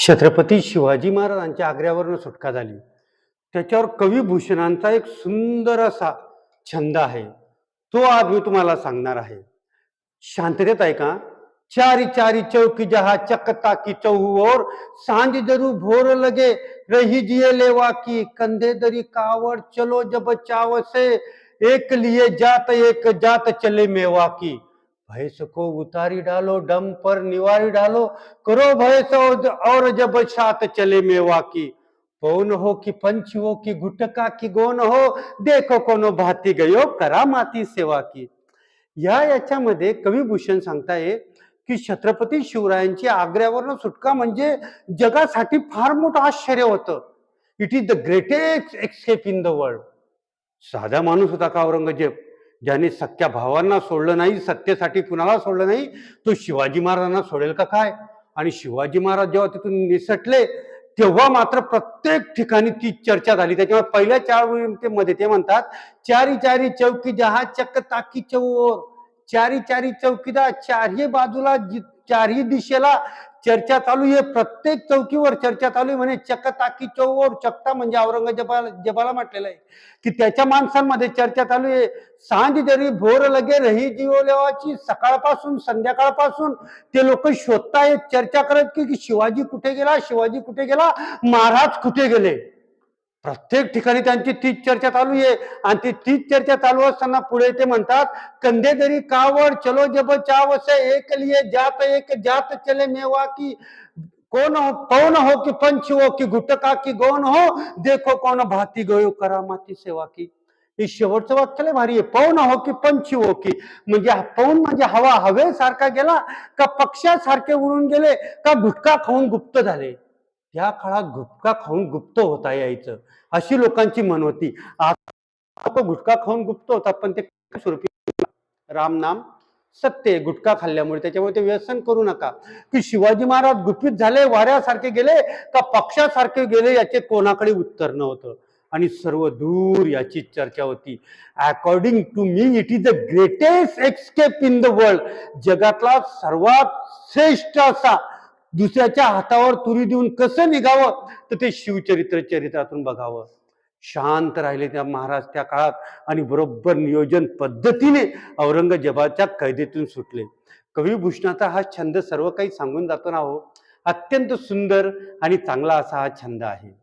छत्रपती शिवाजी महाराजांच्या आग्र्यावरनं सुटका झाली. त्याच्यावर कविभूषणांचा एक सुंदर असा छंद आहे. तो आज मी तुम्हाला सांगणार आहे. शांततेत ऐका. चारी चारी चौकी जहा चकता की चौर सांज जरू भोर लगे रही जिये लेवा की कंधे दरी कावड़ चलो जब चावसे एक लिए जात एक जात चले मेवा की। भैंस को उतारी डालो डम पर निवारी डालो। करो भैंस और- और जब सात चले मेवा की। पौन हो की पंच हो की गुटका की गोन हो? देखो कोनो भाती गयो करा माती सेवा की। या याच्यामध्ये कविभूषण सांगताय की छत्रपती शिवरायांची आग्र्यावरनं सुटका म्हणजे जगासाठी फार मोठं आश्चर्य होतं. इट इज द ग्रेटेस्ट एक्सेप इन द वर्ल्ड साधा माणूस होता का औरंगजेब? ज्याने सख्या भावांना सोडलं नाही सत्तेसाठी कुणाला सोडलं नाही तो शिवाजी महाराजांना सोडेल का काय? आणि शिवाजी महाराज जेव्हा तिथून निसटले तेव्हा मात्र प्रत्येक ठिकाणी ती चर्चा झाली. त्याच्यामुळे पहिल्या चारमध्ये ते म्हणतात चारी चारी चौकी जहा चक्क ताकी चौर चारी चारी चौकीदार चारही बाजूला चारही दिशेला चर्चा चालू आहे. प्रत्येक चौकीवर चर्चा चालू आहे म्हणे चकताकी चौवर चकता म्हणजे औरंगजेबाला जबाला म्हटलेलं आहे. की त्याच्या माणसांमध्ये चर्चा चालू आहे. सांज जरी भोर लगे रही जीवलेवाची सकाळपासून संध्याकाळपासून ते लोक शोधतायत चर्चा करत की शिवाजी कुठे गेला शिवाजी कुठे गेला महाराज कुठे गेले? प्रत्येक ठिकाणी त्यांची तीच चर्चा चालू आहे. आणि ती तीच चर्चा चालू असताना पुढे ते म्हणतात कंदे दरी कावड चलो जब चावसे एक लिए जात एक जात चले मेवा की कोण हो कौन हो की पंच हो की गुटका की गौन हो? देखो कोण भाती गयो करा माती सेवा की। हे शेवटचं वाक्य भारी आहे. पौन हो की पंच हो की? म्हणजे हा पौन म्हणजे हवा हवेसारखा गेला का पक्षासारखे उडून गेले का गुटखा खाऊन गुप्त झाले? त्या काळात गुटखा खाऊन गुप्त होता यायचं. अशी लोकांची मन होती. आता तो गुटखा खाऊन गुप्त होता पण ते स्वरूपी राम नाम सत्य गुटखा खाल्ल्यामुळे त्याच्यामुळे ते व्यसन करू नका. की शिवाजी महाराज गुपित झाले वाऱ्यासारखे गेले का पक्षासारखे गेले याचे कोणाकडे उत्तर नव्हतं. आणि सर्व दूर याची चर्चा होती. According to me it is the greatest escape in the world जगातला सर्वात श्रेष्ठ असा दुसऱ्याच्या हातावर तुरी देऊन कसं निघावं? तर ते शिवचरित्र चरित्रातून बघावं. शांत राहिले त्या महाराज त्या काळात आणि बरोबर नियोजन पद्धतीने औरंगजेबाच्या कैदेतून सुटले. कविभूषणाचा हा छंद सर्व काही सांगून जातो ना हो. अत्यंत सुंदर आणि चांगला असा हा छंद आहे.